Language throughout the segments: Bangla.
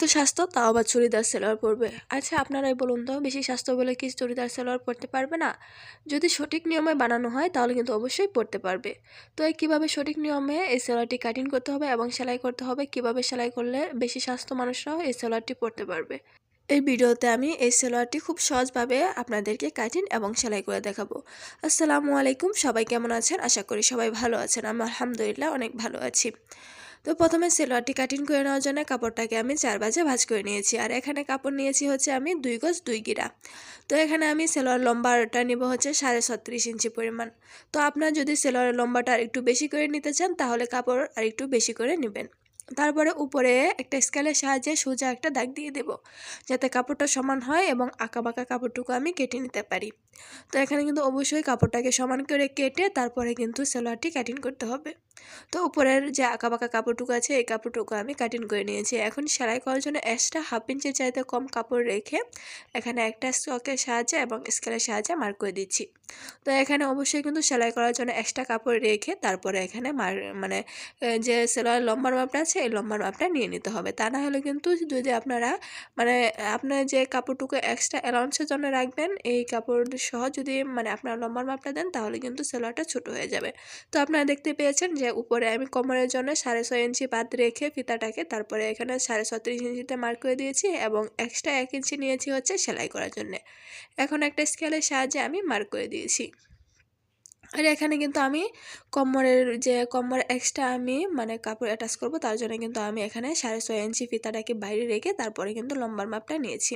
এত স্বাস্থ্য, তাও আবার চুড়িদার সেলোয়ার পরবে। আচ্ছা আপনারাই বলুন তো, বেশি স্বাস্থ্য বলে কি চুড়িদার সেলোয়ার পরতে পারবে না? যদি সঠিক নিয়মে বানানো হয়, তাহলে কিন্তু অবশ্যই পরতে পারবে। তো এই কীভাবে সঠিক নিয়মে এই সেলোয়ারটি কাটিং করতে হবে এবং সেলাই করতে হবে? কীভাবে সেলাই করলে বেশি স্বাস্থ্য মানুষরাও এই সেলোয়ারটি পরতে পারবে? এই ভিডিওতে আমি এই সেলোয়ারটি খুব সহজভাবে আপনাদেরকে কাটিং এবং সেলাই করে দেখাবো। আসসালামু আলাইকুম, সবাই কেমন আছেন? আশা করি সবাই ভালো আছেন। আমি আলহামদুলিল্লাহ অনেক ভালো আছি। তো প্রথমে সেলোয়ারটি কাটিং করে নেওয়ার জন্য কাপড়টাকে আমি চার বাজে ভাজ করে নিয়েছি। আর এখানে কাপড় নিয়েছি হচ্ছে আমি দুই গজ দুই গিরা। তো এখানে আমি সেলোয়ার লম্বাটা নিব হচ্ছে সাড়ে ছত্রিশ ইঞ্চি পরিমাণ। তো আপনার যদি সেলোয়ারের লম্বাটা আর একটু বেশি করে নিতে চান, তাহলে কাপড় আর একটু বেশি করে নেবেন। তারপরে উপরে একটা স্কেলের সাহায্যে সোজা একটা দাগ দিয়ে দেব, যাতে কাপড়টা সমান হয় এবং আঁকা বাঁকা কাপড়টুকু আমি কেটে নিতে পারি। তো এখানে কিন্তু অবশ্যই কাপড়টাকে সমান করে কেটে তারপরে কিন্তু সেলোয়ারটি কাটিং করতে হবে। তো উপরের যে বাঁকা কাপড়টুকু আছে, এই কাপড়টুকু আমি কাটিং করে নিয়েছি। এখন সেলাই করার জন্য এক্সট্রা হাফ ইঞ্চের চাইতে কম কাপড় রেখে এখানে একটা স্টকের সাহায্যে এবং স্কেলের সাহায্যে মার্ক করে দিচ্ছি। তো এখানে অবশ্যই কিন্তু সেলাই করার জন্য এক্সট্রা কাপড় রেখে তারপরে এখানে মার মানে যে সেলাইয়ের লম্বার মাপটা আছে, এই লম্বার মাপটা নিয়ে নিতে হবে। তা না হলে কিন্তু যদি আপনারা মানে আপনার যে কাপড়টুকু এক্সট্রা অ্যালাউন্সের জন্য রাখবেন, এই কাপড় সহ যদি মানে আপনার লম্বার মাপটা দেন, তাহলে কিন্তু সেলোয়ারটা ছোট হয়ে যাবে। তো আপনারা দেখতে পেয়েছেন যে উপরে আমি কোমরের জন্য সাড়ে ছয় ইঞ্চি বাদ রেখে ফিতাটাকে তারপরে এখানে সাড়ে ছত্রিশ ইঞ্চিতে মার্ক করে দিয়েছি এবং এক্সট্রা এক ইঞ্চি নিয়েছি হচ্ছে সেলাই করার জন্য। এখন একটা স্কেলের সাহায্যে আমি মার্ক করে দিয়েছি। আর এখানে কিন্তু আমি কোমরের যে কোমর এক্সট্রা আমি মানে কাপড় অ্যাটাচ করব, তার জন্য কিন্তু আমি এখানে সাড়ে ছয় ইঞ্চি ফিতাটাকে বাইরে রেখে তারপরে কিন্তু লম্বার মাপটা নিয়েছি।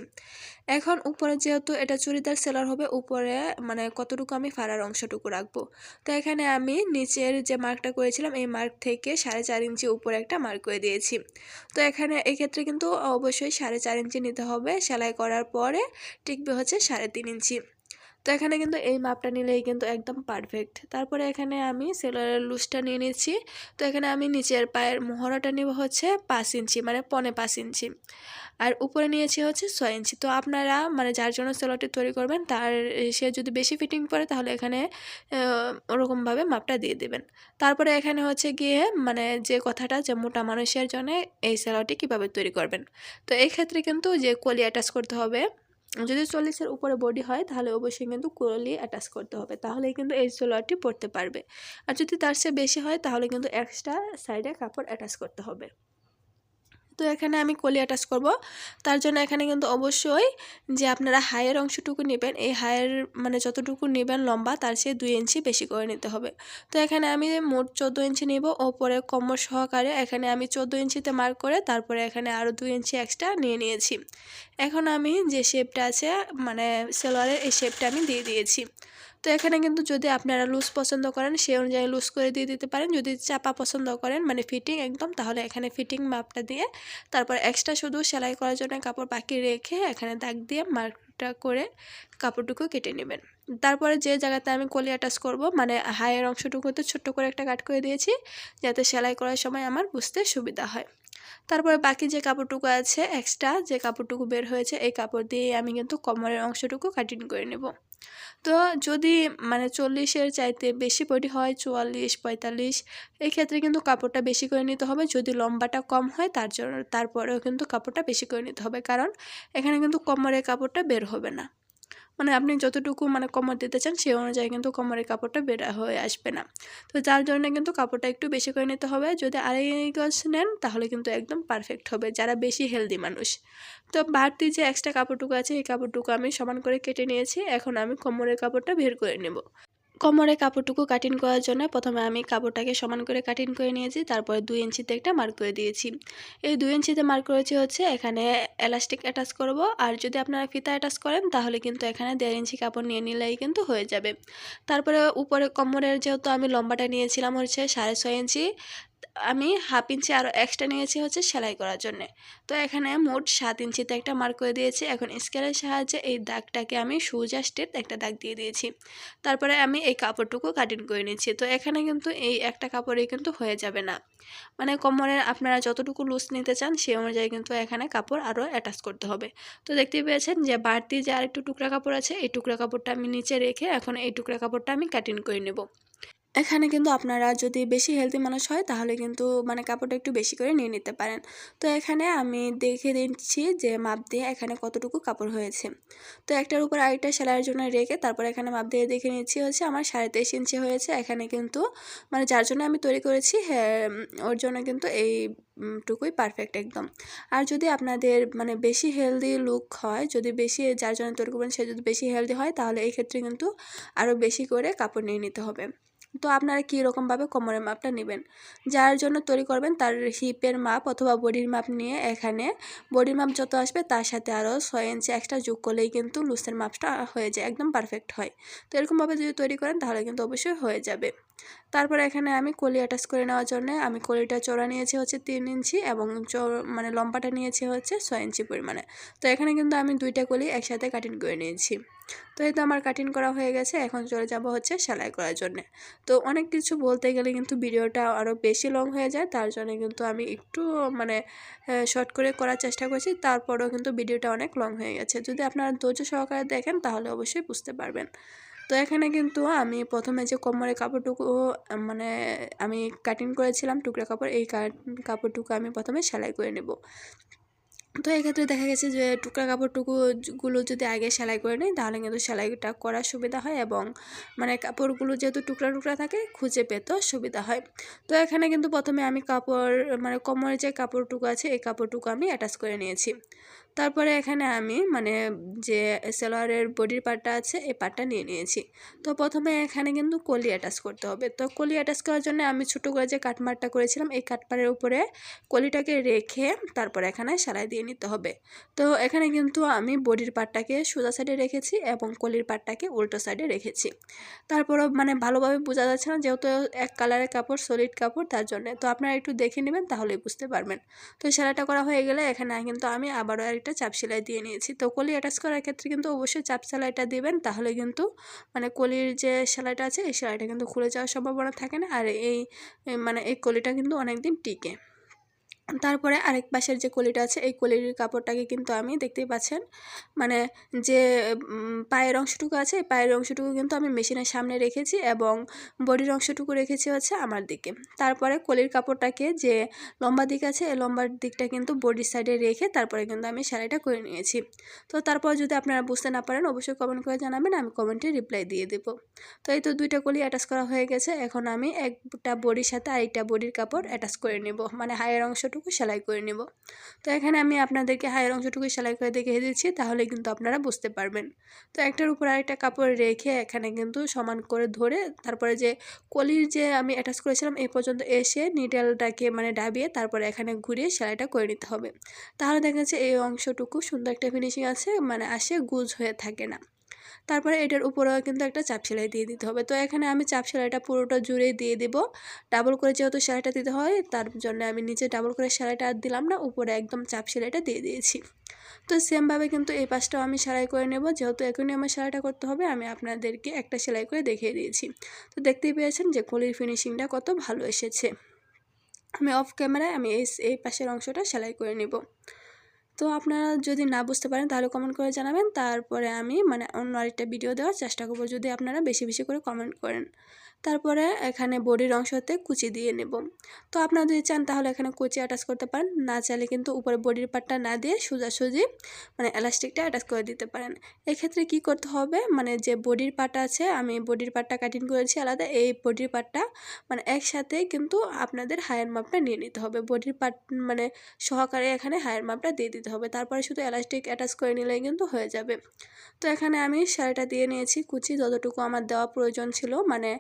এখন উপরে যেহেতু এটা চুড়িদার সেলার হবে, উপরে মানে কতটুকু আমি ফাড়ার অংশটুকু রাখব। তো এখানে আমি নিচের যে মার্কটা করেছিলাম, এই মার্ক থেকে সাড়ে চার ইঞ্চি উপরে একটা মার্ক করে দিয়েছি। তো এখানে এক্ষেত্রে কিন্তু অবশ্যই সাড়ে চার ইঞ্চি নিতে হবে, সেলাই করার পরে টিকবে হচ্ছে সাড়ে তিন ইঞ্চি। তো এখানে কিন্তু এই মাপটা নিলেই কিন্তু একদম পারফেক্ট তারপরে এখানে আমি সেলারের লুজটা নিয়ে নিচ্ছি। তো এখানে আমি নিচের পায়ের মোহরাটা নেব হচ্ছে পাঁচ ইঞ্চি মানে পনে পাঁচ ইঞ্চি। আর উপরে নিয়েছি হচ্ছে ছয় ইঞ্চি। তো আপনারা মানে যার জন্য সেলোয়ারটি তৈরি করবেন, তার, সে যদি বেশি ফিটিং করে তাহলে এখানে ওরকমভাবে মাপটা দিয়ে দেবেন। তারপরে এখানে হচ্ছে গিয়ে মানে যে কথাটা যে মোটা মানুষের জন্য এই সেলোয়ারটি কীভাবে তৈরি করবেন। তো এই ক্ষেত্রে কিন্তু যে কলি অ্যাটাচ করতে হবে যদি চল্লিশের উপরে বডি হয়, তাহলে অবশ্যই কিন্তু কুরলি অ্যাটাচ করতে হবে। তাহলেই কিন্তু এই সোলোয়ারটি পরতে পারবে। আর যদি তার চেয়ে বেশি হয়, তাহলে কিন্তু এক্সট্রা সাইডে কাপড় অ্যাটাচ করতে হবে। তো এখানে আমি কলি অ্যাটাচ করব। তার জন্য এখানে কিন্তু অবশ্যই যে আপনারা হায়ের অংশটুকু নেবেন, এই হায়ের মানে যতটুকু নেবেন লম্বা, তার চেয়ে দুই ইঞ্চি বেশি করে নিতে হবে। তো এখানে আমি মোট চোদ্দ ইঞ্চি নেব, ওপরে কমর সহকারে এখানে আমি চোদ্দ ইঞ্চিতে মার্ক করে তারপরে এখানে আরও দুই ইঞ্চি এক্সট্রা নিয়ে নিয়েছি। এখন আমি যে শেপটা আছে মানে সেলোয়ারের এই শেপটা আমি দিয়ে দিয়েছি। তো এখানে কিন্তু যদি আপনারা লুজ পছন্দ করেন সেই অনুযায়ী লুজ করে দিয়ে দিতে পারেন। যদি চাপা পছন্দ করেন মানে ফিটিং একদম, তাহলে এখানে ফিটিং মাপটা দিয়ে, তারপর এক্সট্রা শুধু সেলাই করার জন্য কাপড় বাকি রেখে এখানে দাগ দিয়ে মার্কটা করে কাপড়টুকু কেটে নেবেন। তারপরে যে জায়গাতে আমি কলি অ্যাটাচ করব মানে হায়ের অংশটুকুতে ছোট্ট করে একটা কাট করে দিয়েছি, যাতে সেলাই করার সময় আমার বুঝতে সুবিধা হয়। তারপরে বাকি যে কাপড়টুকু আছে এক্সট্রা যে কাপড়টুকু বের হয়েছে, এই কাপড় দিয়ে আমি কিন্তু কমরের অংশটুকু কাটিং করে নেব। তো যদি মানে চল্লিশের চাইতে বেশি বডি হয় চুয়াল্লিশ, পঁয়তাল্লিশ এই ক্ষেত্রে কিন্তু কাপড়টা বেশি করে নিতে হবে। যদি লম্বাটা কম হয় তার জন্য, তারপরেও কিন্তু কাপড়টা বেশি করে নিতে হবে। কারণ এখানে কিন্তু কমরের কাপড়টা বের হবে না। মানে আপনি যতটুকু মানে কমর দিতে চান, সেই অনুযায়ী কিন্তু কমরের কাপড়টা বের হয়ে আসবে না। তো যার জন্য কিন্তু কাপড়টা একটু বেশি করে নিতে হবে। যদি আড়াই গজ নেন, তাহলে কিন্তু একদম পারফেক্ট হবে, যারা বেশি হেলদি মানুষ। তো বাড়তি যে এক্সট্রা কাপড়টুকু আছে, এই কাপড়টুকু আমি সমান করে কেটে নিয়েছি। এখন আমি কোমরের কাপড়টা বের করে নেব। কোমরে কাপড়টুকু কাটিং করার জন্য প্রথমে আমি কাপড়টাকে সমান করে কাটিং করে নিয়েছি, তারপরে দুই ইঞ্চিতে একটা মার্ক করে দিয়েছি। এই দুই ইঞ্চিতে মার্ক করেছি হচ্ছে এখানে এলাস্টিক অ্যাটাচ করব, আর যদি আপনারা ফিতা অ্যাটাচ করেন তাহলে কিন্তু এখানে দেড় ইঞ্চি কাপড় নিয়ে নিলেই কিন্তু হয়ে যাবে। তারপরে উপরে কোমরের যেহেতু আমি লম্বাটা নিয়েছিলাম হচ্ছে সাড়ে ছয় ইঞ্চি আমি হাফ ইঞ্চি আরও এক্সট্রা নিয়েছি হচ্ছে সেলাই করার জন্য। তো এখানে মোট সাত ইঞ্চিতে একটা মার্ক করে দিয়েছি। এখন স্কেলের সাহায্যে এই দাগটাকে আমি সুজা স্টেট একটা দাগ দিয়ে দিয়েছি। তারপরে আমি এই কাপড়টুকু কাটিং করে নিচ্ছি। তো এখানে কিন্তু এই একটা কাপড়েই কিন্তু হয়ে যাবে না। মানে কোমরের আপনারা যতটুকু লুজ নিতে চান সেই অনুযায়ী কিন্তু এখানে কাপড় আরও অ্যাটাচ করতে হবে। তো দেখতে পেয়েছেন যে বাড়তি যে আরেকটু টুকরা কাপড় আছে, এই টুকরা কাপড়টা আমি নিচে রেখে এখন এই টুকরা কাপড়টা আমি কাটিং করে নেব। এখানে কিন্তু আপনারা যদি বেশি হেলদি মানুষ হয়, তাহলে কিন্তু মানে কাপড়টা একটু বেশি করে নিয়ে নিতে পারেন। তো এখানে আমি দেখে দিচ্ছি যে মাপ দিয়ে এখানে কতটুকু কাপড় হয়েছে। তো একটার উপর আরেকটা সেলাইয়ের জন্য রেখে তারপর এখানে মাপ দিয়ে দেখে নিচ্ছি হচ্ছে আমার সাড়ে তেইশ ইঞ্চি হয়েছে। এখানে কিন্তু মানে যার জন্য আমি তৈরি করেছি হ্যাঁ ওর জন্য কিন্তু এই টুকুই পারফেক্ট একদম। আর যদি আপনাদের মানে বেশি হেলদি লুক হয়, যদি বেশি যার জন্য তৈরি করবেন, সে যদি বেশি হেলদি হয়, তাহলে এই ক্ষেত্রে কিন্তু আরও বেশি করে কাপড় নিয়ে নিতে হবে। তো আপনারা কীরকমভাবে কোমরের মাপটা নেবেন? যার জন্য তৈরি করবেন তার হিপের মাপ অথবা বডির মাপ নিয়ে এখানে বডির মাপ যত আসবে তার সাথে আরও ছয় ইঞ্চি এক্সট্রা যোগ করলেই কিন্তু লুসের মাপটা হয়ে যায়, একদম পারফেক্ট হয়। তো এরকমভাবে যদি তৈরি করেন তাহলে কিন্তু অবশ্যই হয়ে যাবে। তারপরে এখানে আমি কলি অ্যাটাচ করে নেওয়ার জন্য আমি কলিটা চড়া নিয়েছি হচ্ছে তিন ইঞ্চি এবং মানে লম্বাটা নিয়েছি হচ্ছে ছয় ইঞ্চি পরিমাণে। তো এখানে কিন্তু আমি দুইটা কলি একসাথে কাটিং করে নিয়েছি। তো এই তো আমার কাটিং করা হয়ে গেছে, এখন চলে যাব হচ্ছে সেলাই করার জন্য। তো অনেক কিছু বলতে গেলে কিন্তু ভিডিওটা আরও বেশি লং হয়ে যায়, তার জন্য কিন্তু আমি একটু মানে শর্ট করে করার চেষ্টা করছি, তারপরেও কিন্তু ভিডিওটা অনেক লং হয়ে গেছে। যদি আপনারা ধৈর্য সহকারে দেখেন, তাহলে অবশ্যই বুঝতে পারবেন। তো এখানে কিন্তু আমি প্রথমে যে কোমরের কাপড়টুকু মানে আমি কাটিং করেছিলাম টুকরা কাপড়, এই কাপড়টুকু আমি প্রথমে সেলাই করে নেব। তো এক্ষেত্রে দেখা গেছে যে টুকরা কাপড়টুকুগুলো যদি আগে সেলাই করে নিই, তাহলে কিন্তু সেলাইটা করার সুবিধা হয় এবং মানে কাপড়গুলো যেহেতু টুকরা টুকরা থাকে, খুঁজে পেতেও সুবিধা হয়। তো এখানে কিন্তু প্রথমে আমি কাপড় মানে কোমরের যে কাপড়টুকু আছে, এই কাপড়টুকু আমি অ্যাটাচ করে নিয়েছি। তারপরে এখানে আমি মানে যে সেলোয়ারের বডির পার্টটা আছে, এই পার্টটা নিয়ে নিয়েছি। তো প্রথমে এখানে কিন্তু কলি অ্যাটাচ করতে হবে। তো কলি অ্যাটাচ করার জন্য আমি ছোটো করে যে কাটমারটা করেছিলাম, এই কাটমারের উপরে কলিটাকে রেখে তারপর এখানে সেলাই দিয়ে নিতে হবে। তো এখানে কিন্তু আমি বডির পার্টটাকে সোজা সাইডে রেখেছি এবং কলির পার্টটাকে উল্টো সাইডে রেখেছি। তারপরও মানে ভালোভাবে বোঝা যাচ্ছে না, যেহেতু এক কালারের কাপড় সলিড কাপড়, তার জন্য। তো আপনারা একটু দেখে নেবেন, তাহলেই বুঝতে পারবেন। তো সেলাইটা করা হয়ে গেলে এখানে কিন্তু আমি আবারও একটা চাপ সেলাই দিয়ে নিয়েছি। তো কলি অ্যাটাচ করার ক্ষেত্রে কিন্তু অবশ্যই চাপ সেলাইটা দেবেন। তাহলে কিন্তু মানে কলির যে সেলাইটা আছে, এই সেলাইটা কিন্তু খুলে যাওয়ার সম্ভাবনা থাকে না। আর এই মানে এই কলিটা কিন্তু অনেক দিন টিকে। তারপরে আরেক পাশের যে কলিটা আছে, এই কলির কাপড়টাকে কিন্তু আমি দেখতেই পাচ্ছেন। মানে যে পায়ের অংশটুকু আছে, এই পায়ের অংশটুকু কিন্তু আমি মেশিনের সামনে রেখেছি এবং বডির অংশটুকু রেখেছি হচ্ছে আমার দিকে। তারপরে কলির কাপড়টাকে যে লম্বা দিক আছে, এই লম্বার দিকটা কিন্তু বডির সাইডে রেখে তারপরে কিন্তু আমি সেলাইটা করে নিয়েছি। তো তারপর যদি আপনারা বুঝতে না পারেন, অবশ্যই কমেন্ট করে জানাবেন, আমি কমেন্টে রিপ্লাই দিয়ে দেবো। তো এই তো দুইটা কলি অ্যাটাচ করা হয়ে গেছে, এখন আমি একটা বডির সাথে আরেকটা বডির কাপড় অ্যাটাচ করে নেব। মানে হায়ের অংশটুকু অংশটুকু সেলাই করে নেব। তো এখানে আমি আপনাদেরকে হায়ের অংশটুকু সেলাই করে দেখিয়ে দিচ্ছি তাহলে কিন্তু আপনারা বুঝতে পারবেন। তো একটার উপর আরেকটা কাপড় রেখে এখানে কিন্তু সমান করে ধরে তারপরে যে কলির যে আমি অ্যাটাচ করেছিলাম এই পর্যন্ত এসে নিডেলটাকে মানে ডাবিয়ে তারপরে এখানে ঘুরিয়ে সেলাইটা করে নিতে হবে। তাহলে দেখা যাচ্ছে এই অংশটুকু সুন্দর একটা ফিনিশিং আছে মানে আসে, গুজ হয়ে থাকে না। তারপরে এটার উপরেও কিন্তু একটা চাপ সেলাই দিয়ে দিতে হবে। তো এখানে আমি চাপ সেলাইটা পুরোটা জুড়ে দিয়ে দেবো। ডাবল করে যেহেতু সেলাইটা দিতে হয়, তার জন্য আমি নিচে ডাবল করে সেলাইটা আর দিলাম না, উপরে একদম চাপ সেলাইটা দিয়ে দিয়েছি। তো সেমভাবে কিন্তু এই পাশটাও আমি সেলাই করে নেব। যেহেতু এখনই আমার সেলাইটা করতে হবে, আমি আপনাদেরকে একটা সেলাই করে দেখিয়ে দিয়েছি। তো দেখতেই পেয়েছেন যে কলির ফিনিশিংটা কত ভালো এসেছে। আমি অফ ক্যামেরায় আমি এই এই পাশের অংশটা সেলাই করে নেব। তো আপনারা যদি না বুঝতে পারেন তাহলে কমেন্ট করে জানাবেন। তারপরে আমি মানে অন্য আরেকটা ভিডিও দেওয়ার চেষ্টা করব। যদি আপনারা বেশি বেশি করে কমেন্ট করেন। তারপরে এখানে বডির অংশতে কুচি দিয়ে নেব। তো আপনারা যদি চান তাহলে এখানে কুচি অ্যাটাচ করতে পারেন, না চাইলে কিন্তু উপরে বডির পার্টটা না দিয়ে সোজাসুজি মানে এলাস্টিকটা অ্যাটাচ করে দিতে পারেন। এক্ষেত্রে কি করতে হবে মানে যে বডির পার্টটা আছে, আমি বডির পার্টটা কাটিং করেছি আলাদা, এই বডির পার্টটা মানে একসাথে কিন্তু আপনাদের হায়ার মাপটা নিয়ে নিতে হবে। বডির পার্ট মানে সহকারে এখানে হায়ার মাপটা দিয়ে দিতে হবে, তারপরে শুধু এলাস্টিক অ্যাটাচ করে নিলেই কিন্তু হয়ে যাবে। তো এখানে আমি শাড়িটা দিয়ে নিয়েছি, কুচি যতটুকু আমার দেওয়া প্রয়োজন ছিল মানে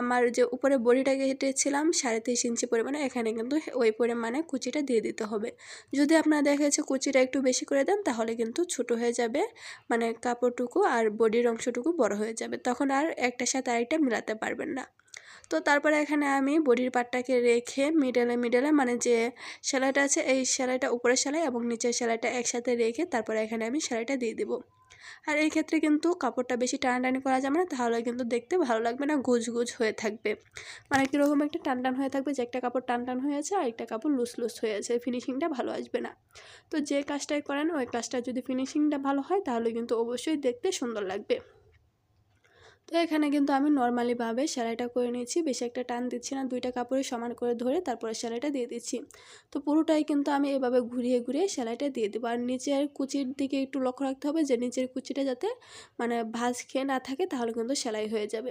আমার যে উপরে বডিটা কেটেছিলাম সাড়ে তেইশ ইঞ্চি পরিমাণে, এখানে কিন্তু ওই পরিমাণে কুচিটা দিয়ে দিতে হবে। যদি আপনারা দেখা যাচ্ছে কুচিটা একটু বেশি করে দেন, তাহলে কিন্তু ছোট হয়ে যাবে মানে কাপড়টুকু আর বডির অংশটুকু বড় হয়ে যাবে। তখন আর একটা সাথে আরেকটা মেলাতে পারবেন না। তো তারপরে এখানে আমি বডির পার্টটাকে রেখে মিডলে মিডলে মানে যে সেলাইটা আছে, এই সেলাইটা উপরের সেলাই এবং নিচের সেলাইটা একসাথে রেখে তারপরে এখানে আমি সেলাইটা দিয়ে দেবো। আর এই ক্ষেত্রে কিন্তু কাপড়টা বেশি টানাটানি করা যাবে না, তাহলে কিন্তু দেখতে ভালো লাগবে না গুজ গুজ হয়ে থাকবে। মানে কীরকম একটা টান টান হয়ে থাকবে যে একটা কাপড় টান টান হয়ে আছে আর একটা কাপড় লুস লুস হয়ে আছে ফিনিশিংটা ভালো আসবে না। তো যে কাজটাই করেন, ওই কাজটা যদি ফিনিশিংটা ভালো হয়, তাহলে কিন্তু অবশ্যই দেখতে সুন্দর লাগবে। তো এখানে কিন্তু আমি নর্মালিভাবে সেলাইটা করে নিয়েছি, বেশি একটা টান দিচ্ছি না। দুইটা কাপড়ে সমান করে ধরে তারপরে সেলাইটা দিয়ে দিচ্ছি। তো পুরোটাই কিন্তু আমি এভাবে ঘুরিয়ে ঘুরিয়ে সেলাইটা দিয়ে দেবো। আর নিচের কুচির দিকে একটু লক্ষ্য রাখতে হবে যে, নিচের কুচিটা যাতে মানে ভাঁজ খেয়ে না থাকে তাহলে কিন্তু সেলাই হয়ে যাবে।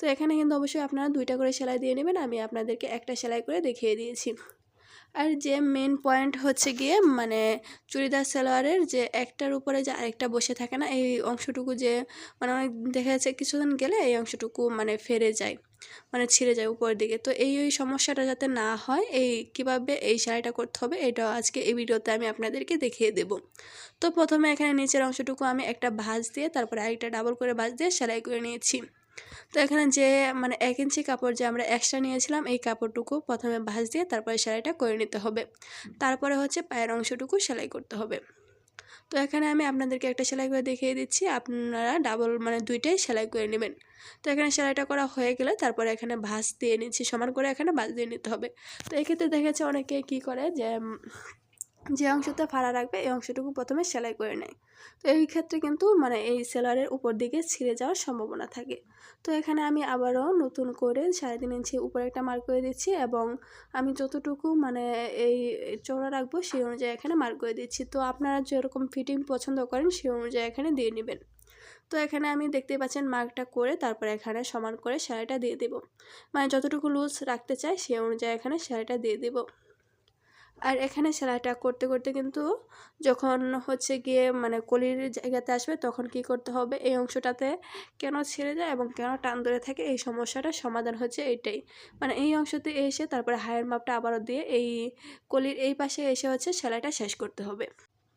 তো এখানে কিন্তু অবশ্যই আপনারা দুইটা করে সেলাই দিয়ে নেবেন। আমি আপনাদেরকে একটা সেলাই করে দেখিয়ে দিয়েছি। আর যে মেন পয়েন্ট হচ্ছে গিয়ে মানে চুড়িদার সালোয়ারের যে একটার উপরে যে আরেকটা বসে থাকে না, এই অংশটুকু যে মানে অনেক দেখা যাচ্ছে কিছুদিন গেলে এই অংশটুকু মানে ফেরে যায় মানে ছিঁড়ে যায় উপরের দিকে। তো এই ওই সমস্যাটা যাতে না হয়, এই কীভাবে এই সেলাইটা করতে হবে এটাও আজকে এই ভিডিওতে আমি আপনাদেরকে দেখিয়ে দেব। তো প্রথমে এখানে নিচের অংশটুকু আমি একটা ভাঁজ দিয়ে, তারপরে আরেকটা ডাবল করে ভাঁজ দিয়ে সেলাই করে নিয়েছি। তো এখানে যে মানে এক ইঞ্চি কাপড় যে আমরা এক্সট্রা নিয়েছিলাম, এই কাপড়টুকু প্রথমে ভাঁজ দিয়ে তারপরে সেলাইটা করে নিতে হবে। তারপরে হচ্ছে পায়ের অংশটুকু সেলাই করতে হবে। তো এখানে আমি আপনাদেরকে একটা সেলাই করে দেখিয়ে দিচ্ছি। আপনারা ডাবল মানে দুইটাই সেলাই করে নেবেন। তো এখানে সেলাইটা করা হয়ে গেলে তারপরে এখানে ভাঁজ দিয়ে নিচ্ছি। সমান করে এখানে ভাঁজ দিয়ে নিতে হবে। তো এক্ষেত্রে দেখেছে অনেকে কি করে যে যে অংশটা ফাড়া রাখবে, এই অংশটুকু প্রথমে সেলাই করে নেয়। তো এই ক্ষেত্রে কিন্তু মানে এই সেলারের উপর দিকে ছিঁড়ে যাওয়ার সম্ভাবনা থাকে। তো এখানে আমি আবারও নতুন করে সাড়ে তিন ইঞ্চি উপরে একটা মার্ক করে দিচ্ছি এবং আমি যতটুকু মানে এই চওড়া রাখব সেই অনুযায়ী এখানে মার্ক করে দিচ্ছি। তো আপনারা যেরকম ফিটিং পছন্দ করেন সেই অনুযায়ী এখানে দিয়ে নেবেন। তো এখানে আমি দেখতে পাচ্ছেন মার্কটা করে তারপরে এখানে সমান করে সেলাইটা দিয়ে দেব। মানে যতটুকু লুজ রাখতে চাই সেই অনুযায়ী এখানে সেলাইটা দিয়ে দেবো। আর এখানে সেলাইটা করতে করতে কিন্তু যখন হচ্ছে গিয়ে মানে কলির জায়গাতে আসবে তখন কি করতে হবে? এই অংশটাতে কেন ছেড়ে যায় এবং কেন টান ধরে থাকে? এই সমস্যাটা সমাধান হচ্ছে এইটাই মানে এই অংশতে এসে তারপরে হায়ের মাপটা আবারও দিয়ে এই কলির এই পাশে এসে হচ্ছে সেলাইটা শেষ করতে হবে।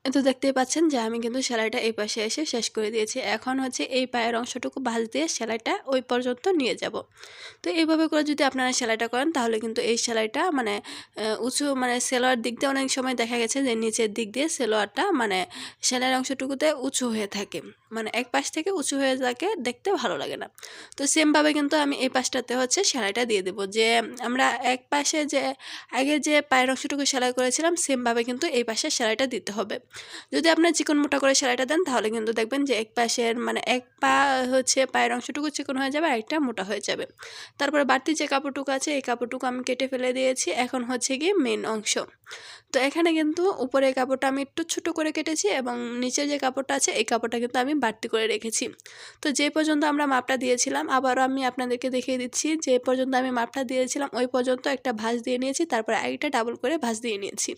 তো দেখতেই পাচ্ছেন যে আমি কিন্তু সেলাইটা এই পাশে এসে শেষ করে দিয়েছি। এখন হচ্ছে এই পায়ের অংশটুকু ভাঁজ দিয়ে সেলাইটা ওই পর্যন্ত নিয়ে যাব। তো এইভাবে করে যদি আপনারা সেলাইটা করেন, তাহলে কিন্তু এই সেলাইটা মানে উঁচু মানে সেলোয়ার দিক দিয়ে অনেক সময় দেখা গেছে যে নিচের দিক দিয়ে সেলোয়ারটা মানে সেলাইয়ের অংশটুকুতে উঁচু হয়ে থাকে। মানে এক পাশ থেকে উঁচু হয়ে থাকে দেখতে ভালো লাগে না। তো সেমভাবে কিন্তু আমি এই পাশটাতে হচ্ছে সেলাইটা দিয়ে দেবো। যে আমরা এক পাশে যে, আগে যে পায়ের অংশটুকু সেলাই করেছিলাম, সেমভাবে কিন্তু এই পাশে সেলাইটা দিতে হবে। যদি আপনার চিকন মোটা করে সেলাইটা দেন, তাহলে কিন্তু দেখবেন যে এক পাশের মানে এক পা হচ্ছে পায়ের অংশটুকু চিকন হয়ে যাবে আর একটা মোটা হয়ে যাবে। তারপরে বাড়তি যে কাপড়টুকু আছে, এই কাপড়টুকু আমি কেটে ফেলে দিয়েছি, এখন হচ্ছে গিয়ে মেন অংশ। তো এখানে কিন্তু উপরে কাপড়টা আমি একটু ছোটো করে কেটেছি এবং নিচে যে কাপড়টা আছে, এই কাপড়টা কিন্তু আমি বাড়তি করে রেখেছি। তো যে পর্যন্ত আমরা মাপটা দিয়েছিলাম, আবারও আমি আপনাদেরকে দেখিয়ে দিচ্ছি, যে পর্যন্ত আমি মাপটা দিয়েছিলাম, ওই পর্যন্ত একটা ভাঁজ দিয়ে নিয়েছি, তারপরে আরেকটা ডাবল করে ভাঁজ দিয়ে নিয়েছি।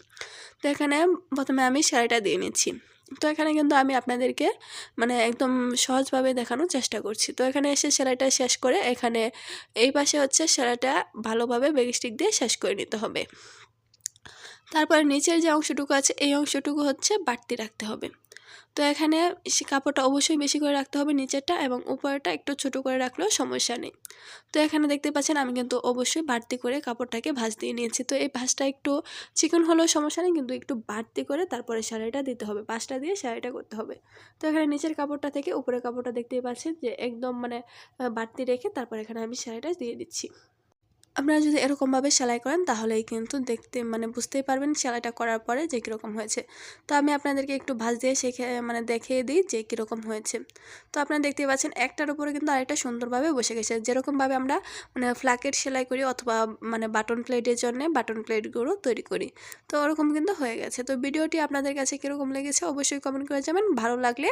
তো এখানে প্রথমে আমি সেলাইটা দিয়ে নিচ্ছি। তো এখানে কিন্তু আমি আপনাদেরকে মানে একদম সহজভাবে দেখানোর চেষ্টা করছি। তো এখানে এসে সেলাইটা শেষ করে এখানে এই পাশে হচ্ছে সেলাইটা ভালোভাবে বেগস্টিক দিয়ে শেষ করে নিতে হবে। তারপর নিচের যে অংশটুকু আছে, এই অংশটুকু হচ্ছে বাড়তি রাখতে হবে। তো এখানে কাপড়টা অবশ্যই বেশি করে রাখতে হবে নিচেরটা এবং উপরেরটা একটু ছোট করে রাখলেও সমস্যা নেই। তো এখানে দেখতে পাচ্ছেন আমি কিন্তু অবশ্যই বাড়তি করে কাপড়টাকে ভাজ দিয়ে নিয়েছি। তো এই ভাঁজটা একটু চিকন হলেও সমস্যা নেই কিন্তু একটু বাড়তি করে তারপরে শাড়িটা দিতে হবে, পাঁচটা দিয়ে শাড়িটা করতে হবে। তো এখানে নিচের কাপড়টা থেকে উপরের কাপড়টা দেখতেই পাচ্ছেন যে একদম মানে বাড়তি রেখে তারপর এখানে আমি শাড়িটা দিয়ে দিচ্ছি। আপনারা যদি এরকমভাবে সেলাই করেন, তাহলেই কিন্তু দেখতে মানে বুঝতেই পারবেন সেলাইটা করার পরে যে কীরকম হয়েছে। তো আমি আপনাদেরকে একটু ভাজ দিয়ে শেখে মানে দেখিয়ে দিই যে কীরকম হয়েছে। তো আপনারা দেখতেই পাচ্ছেন, একটার উপরে কিন্তু আরেকটা সুন্দরভাবে বসে গেছে। যেরকমভাবে আমরা মানে ফ্ল্যাকেট সেলাই করি অথবা মানে বাটন প্লেটের জন্য বাটন প্লেটগুলো তৈরি করি। তো ওরকম কিন্তু হয়ে গেছে। তো ভিডিওটি আপনাদের কাছে কীরকম লেগেছে অবশ্যই কমেন্ট করে যাবেন ভালো লাগলে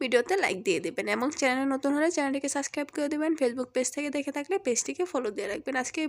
ভিডিওতে লাইক দিয়ে দেবেন এবং চ্যানেলে নতুন হলে চ্যানেলটিকে সাবস্ক্রাইব করে দেবেন। ফেসবুক পেজ থেকে দেখে থাকলে পেজটিকে ফলো দিয়ে রাখবেন। আজকে এই